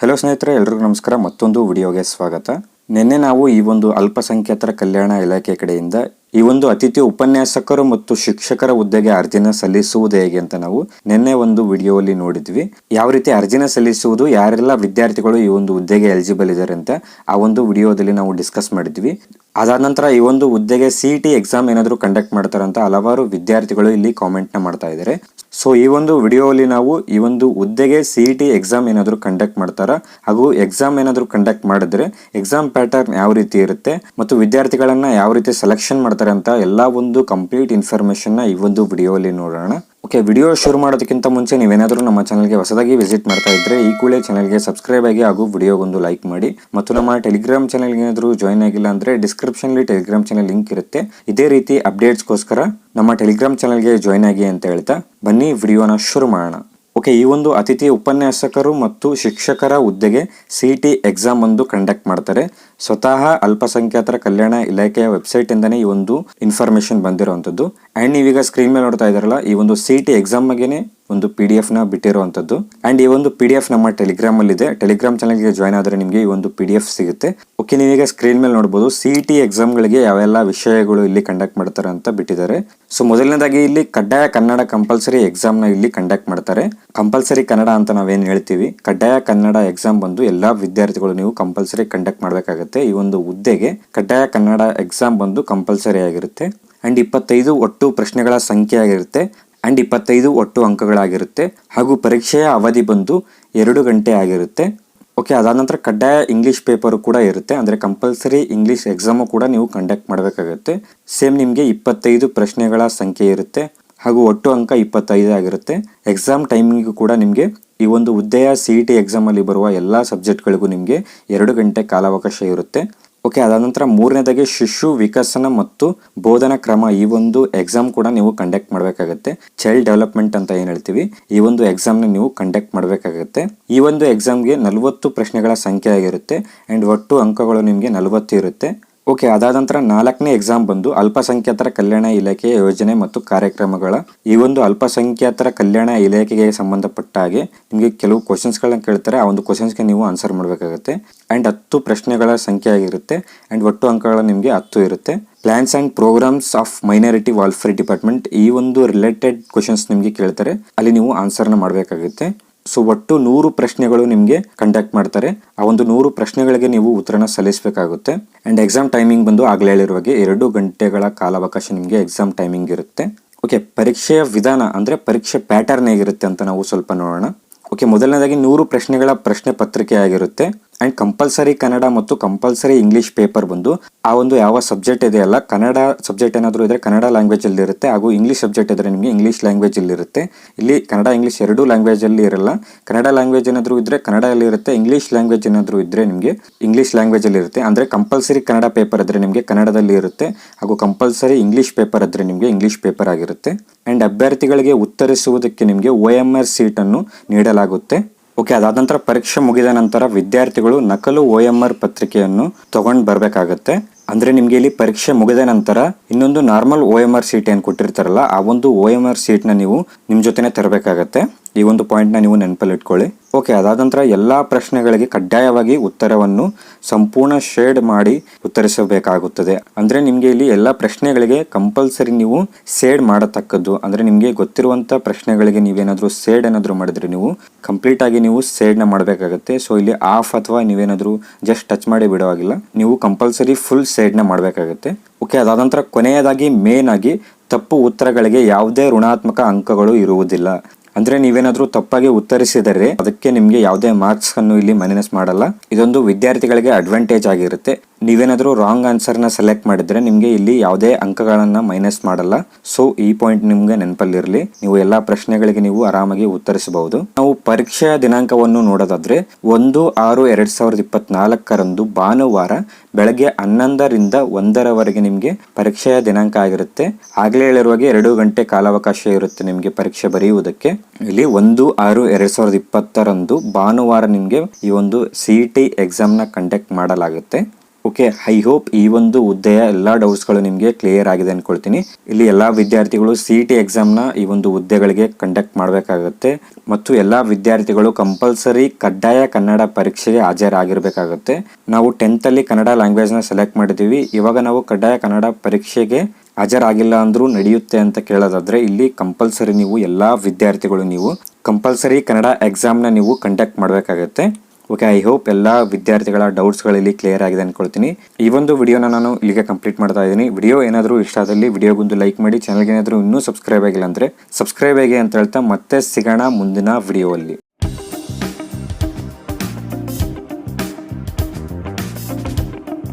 Hello ಸ್ನೇಹಿತರೆ, ಎಲ್ರಿಗೂ ನಮಸ್ಕಾರ. ಮತ್ತೊಂದು ವಿಡಿಯೋಗೆ ಸ್ವಾಗತ. ನಿನ್ನೆ ನಾವು ಈ ಒಂದು ಅಲ್ಪಸಂಖ್ಯಾತರ ಕಲ್ಯಾಣ ಇಲಾಖೆ ಕಡೆಯಿಂದ ಈ ಒಂದು ಅತಿಥಿ ಉಪನ್ಯಾಸಕರು ಮತ್ತು ಶಿಕ್ಷಕರ ಹುದ್ದೆಗೆ ಅರ್ಜಿನ ಸಲ್ಲಿಸುವುದು ಹೇಗೆ ಅಂತ ನಾವು ನಿನ್ನೆ ಒಂದು ವಿಡಿಯೋಲಿ ನೋಡಿದ್ವಿ. ಯಾವ ರೀತಿ ಅರ್ಜಿನ ಸಲ್ಲಿಸುವುದು, ಯಾರೆಲ್ಲ ವಿದ್ಯಾರ್ಥಿಗಳು ಈ ಒಂದು ಹುದ್ದೆಗೆ ಎಲಿಜಿಬಲ್ ಇದ್ದಾರೆ ಅಂತ ಆ ಒಂದು ವಿಡಿಯೋದಲ್ಲಿ ನಾವು ಡಿಸ್ಕಸ್ ಮಾಡಿದ್ವಿ. ಅದಾದ ನಂತರ ಈ ಒಂದು ಹುದ್ದೆಗೆ ಸಿ ಟಿ ಎಕ್ಸಾಮ್ ಏನಾದರೂ ಕಂಡಕ್ಟ್ ಮಾಡ್ತಾರಂತ ಹಲವಾರು ವಿದ್ಯಾರ್ಥಿಗಳು ಇಲ್ಲಿ ಕಾಮೆಂಟ್ನ ಮಾಡ್ತಾ ಇದ್ದಾರೆ ಸೊ ಈ ಒಂದು ವಿಡಿಯೋಲಿ ನಾವು ಈ ಒಂದು ಹುದ್ದೆಗೆ ಸಿ ಟಿ ಎಕ್ಸಾಮ್ ಏನಾದರೂ ಕಂಡಕ್ಟ್ ಮಾಡ್ತಾರ? ಹಾಗೂ ಎಕ್ಸಾಮ್ ಏನಾದರೂ ಕಂಡಕ್ಟ್ ಮಾಡಿದ್ರೆ ಎಕ್ಸಾಮ್ ಪ್ಯಾಟರ್ನ್ ಯಾವ ರೀತಿ ಇರುತ್ತೆ? ಮತ್ತು ವಿದ್ಯಾರ್ಥಿಗಳನ್ನ ಯಾವ ರೀತಿ ಸೆಲೆಕ್ಷನ್ ಮಾಡ್ತಾರೆ ಅಂತ ಎಲ್ಲ ಒಂದು ಕಂಪ್ಲೀಟ್ ಇನ್ಫಾರ್ಮೇಷನ್ನ ಈ ಒಂದು ವಿಡಿಯೋಲಿ ನೋಡೋಣ. ಓಕೆ ವಿಡಿಯೋ ಶುರು ಮಾಡೋದಕ್ಕಿಂತ ಮುಂಚೆ ನೀವೇನಾದರೂ ನಮ್ಮ ಚಾನಲ್ಗೆ ಹೊಸದಾಗಿ ವಿಸಿಟ್ ಮಾಡ್ತಾ ಇದ್ರೆ ಈ ಕೂಡಲೇ ಚಾನಲ್ಗೆ ಸಬ್ಸ್ಕ್ರೈಬ್ ಆಗಿ ಹಾಗೂ ವಿಡಿಯೋಗೊಂದು ಲೈಕ್ ಮಾಡಿ. ಮತ್ತು ನಮ್ಮ ಟೆಲಿಗ್ರಾಮ್ ಚಾನಲ್ಗೆ ಏನಾದರೂ ಜಾಯ್ನ್ ಆಗಿಲ್ಲ ಅಂದರೆ ಡಿಸ್ಕ್ರಿಪ್ಷನ್ಲಿ ಟೆಲಿಗ್ರಾಮ್ ಚಾನಲ್ ಲಿಂಕ್ ಇರುತ್ತೆ. ಇದೇ ರೀತಿ ಅಪ್ಡೇಟ್ಸ್ಗೋಸ್ಕರ ನಮ್ಮ ಟೆಲಿಗ್ರಾಮ್ ಚಾನಲ್ಗೆ ಜಾಯ್ನ್ ಆಗಿ ಅಂತ ಹೇಳ್ತಾ ಬನ್ನಿ ವಿಡಿಯೋನ ಶುರು ಮಾಡೋಣ. ಓಕೆ, ಈ ಒಂದು ಅತಿಥಿ ಉಪನ್ಯಾಸಕರು ಮತ್ತು ಶಿಕ್ಷಕರ ಹುದ್ದೆಗೆ ಸಿ ಟಿ ಎಕ್ಸಾಮ್ ಒಂದು ಕಂಡಕ್ಟ್ ಮಾಡ್ತಾರೆ. ಸ್ವತಃ ಅಲ್ಪಸಂಖ್ಯಾತರ ಕಲ್ಯಾಣ ಇಲಾಖೆಯ ವೆಬ್ಸೈಟ್ ಇಂದನೇ ಈ ಒಂದು ಇನ್ಫಾರ್ಮೇಶನ್ ಬಂದಿರುವಂತದ್ದು ಅಂಡ್ ನೀವೀಗ ಸ್ಕ್ರೀನ್ ಮೇಲೆ ನೋಡ್ತಾ ಇದಾರಲ್ಲ ಈ ಒಂದು ಸಿ ಟಿ ಎಕ್ಸಾಮ್ ಬಗ್ಗೆನೇ ಒಂದು ಪಿ ಡಿ ಎಫ್ನ ಬಿಟ್ಟಿರುವಂತದ್ದು. ಅಂಡ್ ಈ ಒಂದು ಪಿ ಡಿ ಎಫ್ ನಮ್ಮ ಟೆಲಿಗ್ರಾಮ್ ಅಲ್ಲಿ ಇದೆ ಟೆಲಿಗ್ರಾಮ್ ಚಾನಲ್ಗೆ ಜಾಯ್ನ್ ಆದ್ರೆ ನಿಮಗೆ ಈ ಒಂದು ಪಿ ಡಿ ಎಫ್ ಸಿಗುತ್ತೆ. ಓಕೆ ನೀವೀಗ ಸ್ಕ್ರೀನ್ ಮೇಲೆ ನೋಡಬಹುದು ಸಿ ಟಿ ಎಕ್ಸಾಮ್ ಗಳಿಗೆ ಯಾವೆಲ್ಲ ವಿಷಯಗಳು ಇಲ್ಲಿ ಕಂಡಕ್ಟ್ ಮಾಡ್ತಾರೆ ಅಂತ ಬಿಟ್ಟಿದ್ದಾರೆ. ಸೊ ಮೊದಲನೇದಾಗಿ ಇಲ್ಲಿ ಕಡ್ಡಾಯ ಕನ್ನಡ ಕಂಪಲ್ಸರಿ ನ ಇಲ್ಲಿ ಕಂಡಕ್ಟ್ ಮಾಡ್ತಾರೆ. ಕಂಪಲ್ಸರಿ ಕನ್ನಡ ಅಂತ ನಾವೇನ್ ಹೇಳ್ತೀವಿ? ಕಡ್ಡಾಯ ಕನ್ನಡ ಎಕ್ಸಾಮ್ ಬಂದು ಎಲ್ಲಾ ವಿದ್ಯಾರ್ಥಿಗಳು ನೀವು ಕಂಪಲ್ಸರಿ ಕಂಡಕ್ಟ್ ಮಾಡಬೇಕಾಗುತ್ತೆ. ಈ ಒಂದು ಹುದ್ದೆಗೆ ಕಡ್ಡಾಯ ಕನ್ನಡ ಎಕ್ಸಾಮ್ ಬಂದು ಕಂಪಲ್ಸರಿ ಆಗಿರುತ್ತೆ. ಅಂಡ್ ಇಪ್ಪತ್ತೈದು ಒಟ್ಟು ಪ್ರಶ್ನೆಗಳ ಸಂಖ್ಯೆ ಆಗಿರುತ್ತೆ. ಅಂಡ್ ಇಪ್ಪತ್ತೈದು ಒಟ್ಟು ಅಂಕಗಳಾಗಿರುತ್ತೆ. ಹಾಗೂ ಪರೀಕ್ಷೆಯ ಅವಧಿ ಬಂದು ಎರಡು ಗಂಟೆ ಆಗಿರುತ್ತೆ. ಓಕೆ ಅದಾದ ನಂತರ ಕಡ್ಡಾಯ ಇಂಗ್ಲೀಷ್ ಪೇಪರು ಕೂಡ ಇರುತ್ತೆ. ಅಂದರೆ ಕಂಪಲ್ಸರಿ ಇಂಗ್ಲೀಷ್ ಎಕ್ಸಾಮು ಕೂಡ ನೀವು ಕಂಡಕ್ಟ್ ಮಾಡಬೇಕಾಗುತ್ತೆ. ಸೇಮ್ ನಿಮಗೆ ಇಪ್ಪತ್ತೈದು ಪ್ರಶ್ನೆಗಳ ಸಂಖ್ಯೆ ಇರುತ್ತೆ. ಹಾಗೂ ಒಟ್ಟು ಅಂಕ ಇಪ್ಪತ್ತೈದು ಆಗಿರುತ್ತೆ. ಎಕ್ಸಾಮ್ ಟೈಮಿಂಗ್ ಕೂಡ ನಿಮಗೆ ಈ ಒಂದು ಉದ್ದೆಯ ಸಿ ಇ ಟಿ ಎಕ್ಸಾಮಲ್ಲಿ ಬರುವ ಎಲ್ಲ ಸಬ್ಜೆಕ್ಟ್ಗಳಿಗೂ ನಿಮಗೆ ಎರಡು ಗಂಟೆ ಕಾಲಾವಕಾಶ ಇರುತ್ತೆ. ಓಕೆ ಅದಾದ ನಂತರ ಮೂರನೇದಾಗಿ ಶಿಶು ವಿಕಸನ ಮತ್ತು ಬೋಧನಾ ಕ್ರಮ ಈ ಒಂದು ಎಕ್ಸಾಮ್ ಕೂಡ ನೀವು ಕಂಡಕ್ಟ್ ಮಾಡಬೇಕಾಗುತ್ತೆ. ಚೈಲ್ಡ್ ಡೆವಲಪ್ಮೆಂಟ್ ಅಂತ ಏನು ಹೇಳ್ತೀವಿ, ಈ ಒಂದು ಎಕ್ಸಾಮ್ನ ನೀವು ಕಂಡಕ್ಟ್ ಮಾಡಬೇಕಾಗುತ್ತೆ. ಈ ಒಂದು ಎಕ್ಸಾಮ್ಗೆ ನಲವತ್ತು ಪ್ರಶ್ನೆಗಳ ಸಂಖ್ಯೆ ಆಗಿರುತ್ತೆ ಅಂಡ್ ಒಟ್ಟು ಅಂಕಗಳು ನಿಮಗೆ ನಲವತ್ತು ಇರುತ್ತೆ. ಓಕೆ, ಅದಾದ ನಂತರ ನಾಲ್ಕನೇ ಎಕ್ಸಾಮ್ ಬಂದು ಅಲ್ಪಸಂಖ್ಯಾತರ ಕಲ್ಯಾಣ ಇಲಾಖೆಯ ಯೋಜನೆ ಮತ್ತು ಕಾರ್ಯಕ್ರಮಗಳ ಈ ಒಂದು ಅಲ್ಪಸಂಖ್ಯಾತರ ಕಲ್ಯಾಣ ಇಲಾಖೆಗೆ ಸಂಬಂಧಪಟ್ಟ ಹಾಗೆ ನಿಮಗೆ ಕೆಲವು ಕ್ವಶನ್ಸ್ ಗಳನ್ನ ಕೇಳ್ತಾರೆ. ಆ ಒಂದು ಕ್ವಶನ್ಸ್ಗೆ ನೀವು ಆನ್ಸರ್ ಮಾಡಬೇಕಾಗುತ್ತೆ. ಅಂಡ್ ಹತ್ತು ಪ್ರಶ್ನೆಗಳ ಸಂಖ್ಯೆ ಆಗಿರುತ್ತೆ. ಅಂಡ್ ಒಟ್ಟು ಅಂಕಗಳು ನಿಮಗೆ ಹತ್ತು ಇರುತ್ತೆ. Plans and programmes of minority welfare department ಈ ಒಂದು ರಿಲೇಟೆಡ್ ಕ್ವಶನ್ಸ್ ನಿಮಗೆ ಕೇಳ್ತಾರೆ. ಅಲ್ಲಿ ನೀವು ಆನ್ಸರ್ನ ಮಾಡಬೇಕಾಗುತ್ತೆ. ಸೊ ಒಟ್ಟು ನೂರು ಪ್ರಶ್ನೆಗಳು ನಿಮಗೆ ಕಂಡಕ್ಟ್ ಮಾಡ್ತಾರೆ. ಆ ಒಂದು ನೂರು ಪ್ರಶ್ನೆಗಳಿಗೆ ನೀವು ಉತ್ತರನ ಸಲ್ಲಿಸಬೇಕಾಗುತ್ತೆ. ಅಂಡ್ ಎಕ್ಸಾಮ್ ಟೈಮಿಂಗ್ ಬಂದು ಆಗಲೇ ಹೇಳಿರುವ ಹಾಗೆ ಎರಡು ಗಂಟೆಗಳ ಕಾಲಾವಕಾಶ ನಿಮಗೆ ಎಕ್ಸಾಮ್ ಟೈಮಿಂಗ್ ಇರುತ್ತೆ. ಓಕೆ ಪರೀಕ್ಷೆಯ ವಿಧಾನ ಅಂದರೆ ಪರೀಕ್ಷೆ ಪ್ಯಾಟರ್ನ್ ಹೇಗಿರುತ್ತೆ ಅಂತ ನಾವು ಸ್ವಲ್ಪ ನೋಡೋಣ. ಓಕೆ ಮೊದಲನೇದಾಗಿ ನೂರು ಪ್ರಶ್ನೆಗಳ ಪ್ರಶ್ನೆ ಪತ್ರಿಕೆ ಆಗಿರುತ್ತೆ. ಅಂಡ್ ಕಂಪಲ್ಸರಿ ಕನ್ನಡ ಮತ್ತು ಕಂಪಲ್ಸರಿ ಇಂಗ್ಲಿಷ್ ಪೇಪರ್ ಬಂದು ಆ ಒಂದು ಯಾವ ಸಬ್ಜೆಕ್ಟ್ ಇದೆಯಲ್ಲ ಕನ್ನಡ ಸಬ್ಜೆಕ್ಟ್ ಏನಾದರೂ ಇದ್ರೆ ಕನ್ನಡ ಲ್ಯಾಂಗ್ವೇಜ್ ಅಲ್ಲಿ ಇರುತ್ತೆ, ಹಾಗೂ ಇಂಗ್ಲಿಷ್ ಸಬ್ಜೆಕ್ಟ್ ಇದ್ರೆ ನಿಮಗೆ ಇಂಗ್ಲಿಷ್ ಲ್ಯಾಂಗ್ವೇಜ್ ಅಲ್ಲಿ ಇರುತ್ತೆ. ಇಲ್ಲಿ ಕನ್ನಡ ಇಂಗ್ಲಿಷ್ ಎರಡೂ ಲ್ಯಾಂಗ್ವೇಜ್ ಅಲ್ಲಿ ಇರಲ್ಲ. ಕನ್ನಡ ಲ್ಯಾಂಗ್ವೇಜ್ ಏನಾದರೂ ಇದ್ರೆ ಕನ್ನಡ ಅಲ್ಲಿ ಇರುತ್ತೆ ಇಂಗ್ಲಿಷ್ ಲ್ಯಾಂಗ್ವೇಜ್ ಏನಾದರೂ ಇದ್ರೆ ನಿಮಗೆ ಇಂಗ್ಲಿಷ್ ಲ್ಯಾಂಗ್ವೇಜ್ ಅಲ್ಲಿ ಇರುತ್ತೆ. ಅಂದ್ರೆ ಕಂಪಲ್ಸರಿ ಕನ್ನಡ ಪೇಪರ್ ಇದ್ರೆ ನಿಮಗೆ ಕನ್ನಡದಲ್ಲಿ ಇರುತ್ತೆ, ಹಾಗೂ ಕಂಪಲ್ಸರಿ ಇಂಗ್ಲಿಷ್ ಪೇಪರ್ ಇದ್ರೆ ನಿಮಗೆ ಇಂಗ್ಲಿಷ್ ಪೇಪರ್ ಆಗಿರುತ್ತೆ. ಅಂಡ್ ಅಭ್ಯರ್ಥಿಗಳಿಗೆ ಉತ್ತರಿಸುವುದಕ್ಕೆ ನಿಮಗೆ ಒ ಎಂ ಆರ್ ಸೀಟನ್ನು ನೀಡಲಾಗುತ್ತೆ. ಓಕೆ, ಅದಾದ ನಂತರ ಪರೀಕ್ಷೆ ಮುಗಿದ ನಂತರ ವಿದ್ಯಾರ್ಥಿಗಳು ನಕಲು ಒ ಎಂ ಆರ್ ಪತ್ರಿಕೆಯನ್ನು ತಗೊಂಡು ಬರ್ಬೇಕಾಗತ್ತೆ. ಅಂದ್ರೆ ನಿಮಗೆ ಇಲ್ಲಿ ಪರೀಕ್ಷೆ ಮುಗಿದ ನಂತರ ಇನ್ನೊಂದು normal O M R sheet ಏನು ಕೊಟ್ಟಿರ್ತಾರಲ್ಲ, ಆ ಒಂದು ಒ ಎಂ ಆರ್ ಸೀಟ್ನ ನೀವು ನಿಮ್ಮ ಜೊತೆನೇ ತರಬೇಕಾಗತ್ತೆ. ಈ ಒಂದು ಪಾಯಿಂಟ್ನ ನೀವು ನೆನಪಲ್ಲಿ ಇಟ್ಕೊಳ್ಳಿ ಓಕೆ ಅದಾದ ನಂತರ ಎಲ್ಲಾ ಪ್ರಶ್ನೆಗಳಿಗೆ ಕಡ್ಡಾಯವಾಗಿ ಉತ್ತರವನ್ನು ಸಂಪೂರ್ಣ ಶೇಡ್ ಮಾಡಿ ಉತ್ತರಿಸಬೇಕಾಗುತ್ತದೆ. ಅಂದ್ರೆ ನಿಮಗೆ ಇಲ್ಲಿ ಎಲ್ಲಾ ಪ್ರಶ್ನೆಗಳಿಗೆ ಕಂಪಲ್ಸರಿ ನೀವು ಸೇಡ್ ಮಾಡತಕ್ಕದ್ದು. ಅಂದ್ರೆ ನಿಮಗೆ ಗೊತ್ತಿರುವಂತ ಪ್ರಶ್ನೆಗಳಿಗೆ ನೀವೇನಾದರೂ ಸೇಡ್ ಏನಾದರೂ ಮಾಡಿದ್ರೆ ನೀವು ಕಂಪ್ಲೀಟ್ ಆಗಿ ನೀವು ಸೇಡ್ನ ಮಾಡಬೇಕಾಗುತ್ತೆ. ಸೊ ಇಲ್ಲಿ ಆಫ್ ಅಥವಾ ನೀವೇನಾದರೂ ಜಸ್ಟ್ ಟಚ್ ಮಾಡಿ ಬಿಡೋವಾಗಿಲ್ಲ ನೀವು ಕಂಪಲ್ಸರಿ ಫುಲ್ ಸೇಡ್ನ ಮಾಡಬೇಕಾಗುತ್ತೆ. ಓಕೆ ಅದಾದ ನಂತರ ಕೊನೆಯದಾಗಿ ಮೇನ್ ಆಗಿ ತಪ್ಪು ಉತ್ತರಗಳಿಗೆ ಯಾವುದೇ ಋಣಾತ್ಮಕ ಅಂಕಗಳು ಇರುವುದಿಲ್ಲ. ಅಂದ್ರೆ ನೀವೇನಾದ್ರೂ ತಪ್ಪಾಗಿ ಉತ್ತರಿಸಿದರೆ ಅದಕ್ಕೆ ನಿಮ್ಗೆ ಯಾವುದೇ ಮಾರ್ಕ್ಸ್ ಅನ್ನು ಇಲ್ಲಿ ಮೈನಸ್ ಮಾಡಲ್ಲ. ಇದೊಂದು ವಿದ್ಯಾರ್ಥಿಗಳಿಗೆ ಅಡ್ವಾಂಟೇಜ್ ಆಗಿರುತ್ತೆ. ನೀವೇನಾದ್ರೂ ರಾಂಗ್ ಆನ್ಸರ್ನ ಸೆಲೆಕ್ಟ್ ಮಾಡಿದ್ರೆ ನಿಮಗೆ ಇಲ್ಲಿ ಯಾವುದೇ ಅಂಕಗಳನ್ನು ಮೈನಸ್ ಮಾಡಲ್ಲ. ಸೊ ಈ ಪಾಯಿಂಟ್ ನಿಮಗೆ ನೆನಪಲ್ಲಿರಲಿ. ನೀವು ಎಲ್ಲ ಪ್ರಶ್ನೆಗಳಿಗೆ ನೀವು ಆರಾಮಾಗಿ ಉತ್ತರಿಸಬಹುದು. ನಾವು ಪರೀಕ್ಷೆಯ ದಿನಾಂಕವನ್ನು ನೋಡೋದಾದ್ರೆ, ಒಂದು ಆರು ಎರಡು ಸಾವಿರದ ಇಪ್ಪತ್ನಾಲ್ಕರಂದು ಭಾನುವಾರ ಬೆಳಗ್ಗೆ ಹನ್ನೊಂದರಿಂದ ಒಂದರವರೆಗೆ ನಿಮಗೆ ಪರೀಕ್ಷೆಯ ದಿನಾಂಕ ಆಗಿರುತ್ತೆ. ಆಗಲೇ ಹೇಳಿರುವಾಗೆ ಎರಡು ಗಂಟೆ ಕಾಲಾವಕಾಶ ಇರುತ್ತೆ ನಿಮಗೆ ಪರೀಕ್ಷೆ ಬರೆಯುವುದಕ್ಕೆ. ಇಲ್ಲಿ ಒಂದು ಆರು ಎರಡು ಸಾವಿರದ ಇಪ್ಪತ್ತರಂದು ಭಾನುವಾರ ನಿಮಗೆ ಈ ಒಂದು ಸಿ ಟಿ ಎಕ್ಸಾಮ್ನ ಕಂಡಕ್ಟ್ ಮಾಡಲಾಗುತ್ತೆ. ಓಕೆ ಐ ಹೋಪ್ ಈ ಒಂದು ಹುದ್ದೆಯ ಎಲ್ಲ ಡೌಟ್ಸ್ಗಳು ನಿಮಗೆ ಕ್ಲಿಯರ್ ಆಗಿದೆ ಅಂದ್ಕೊಳ್ತೀನಿ ಇಲ್ಲಿ ಎಲ್ಲಾ ವಿದ್ಯಾರ್ಥಿಗಳು ಸಿ ಟಿ ಎಕ್ಸಾಮ್ನ ಈ ಒಂದು ಹುದ್ದೆಗಳಿಗೆ ಕಂಡಕ್ಟ್ ಮಾಡಬೇಕಾಗುತ್ತೆ ಮತ್ತು ಎಲ್ಲಾ ವಿದ್ಯಾರ್ಥಿಗಳು ಕಂಪಲ್ಸರಿ ಕಡ್ಡಾಯ ಕನ್ನಡ ಪರೀಕ್ಷೆಗೆ ಹಾಜರಾಗಿರಬೇಕಾಗುತ್ತೆ. ನಾವು ಟೆಂತ್ ಅಲ್ಲಿ ಕನ್ನಡ ಲ್ಯಾಂಗ್ವೇಜ್ನ ಸೆಲೆಕ್ಟ್ ಮಾಡಿದ್ದೀವಿ. ಇವಾಗ ನಾವು ಕಡ್ಡಾಯ ಕನ್ನಡ ಪರೀಕ್ಷೆಗೆ ಹಾಜರಾಗಿಲ್ಲ ಅಂದರೂ ನಡೆಯುತ್ತೆ ಅಂತ ಕೇಳೋದಾದ್ರೆ ಇಲ್ಲಿ ಕಂಪಲ್ಸರಿ ನೀವು ಎಲ್ಲಾ ವಿದ್ಯಾರ್ಥಿಗಳು ನೀವು ಕಂಪಲ್ಸರಿ ಕನ್ನಡ ಎಕ್ಸಾಮ್ನ ನೀವು ಕಂಡಕ್ಟ್ ಮಾಡಬೇಕಾಗುತ್ತೆ. ಓಕೆ ಐ ಹೋಪ್ ಎಲ್ಲ ವಿದ್ಯಾರ್ಥಿಗಳ ಡೌಟ್ಸ್ಗಳಲ್ಲಿ ಕ್ಲಿಯರ್ ಆಗಿದೆ ಅಂದ್ಕೊಳ್ತೀನಿ ಈ ಒಂದು ವಿಡಿಯೋನ ನಾನು ಇಲ್ಲಿಗೆ ಕಂಪ್ಲೀಟ್ ಮಾಡ್ತಾ ಇದ್ದೀನಿ. ವಿಡಿಯೋ ಏನಾದರೂ ಇಷ್ಟ ಆದಲ್ಲಿ ವಿಡಿಯೋಗೊಂದು ಲೈಕ್ ಮಾಡಿ ಚಾನಲ್ಗೆ ಏನಾದರೂ ಇನ್ನೂ ಸಬ್ಸ್ಕ್ರೈಬ್ ಆಗಿಲ್ಲ ಅಂದರೆ ಸಬ್ಸ್ಕ್ರೈಬ್ ಆಗಿ ಅಂತ ಹೇಳ್ತಾ ಮತ್ತೆ ಸಿಗೋಣ ಮುಂದಿನ ವಿಡಿಯೋ ಅಲ್ಲಿ.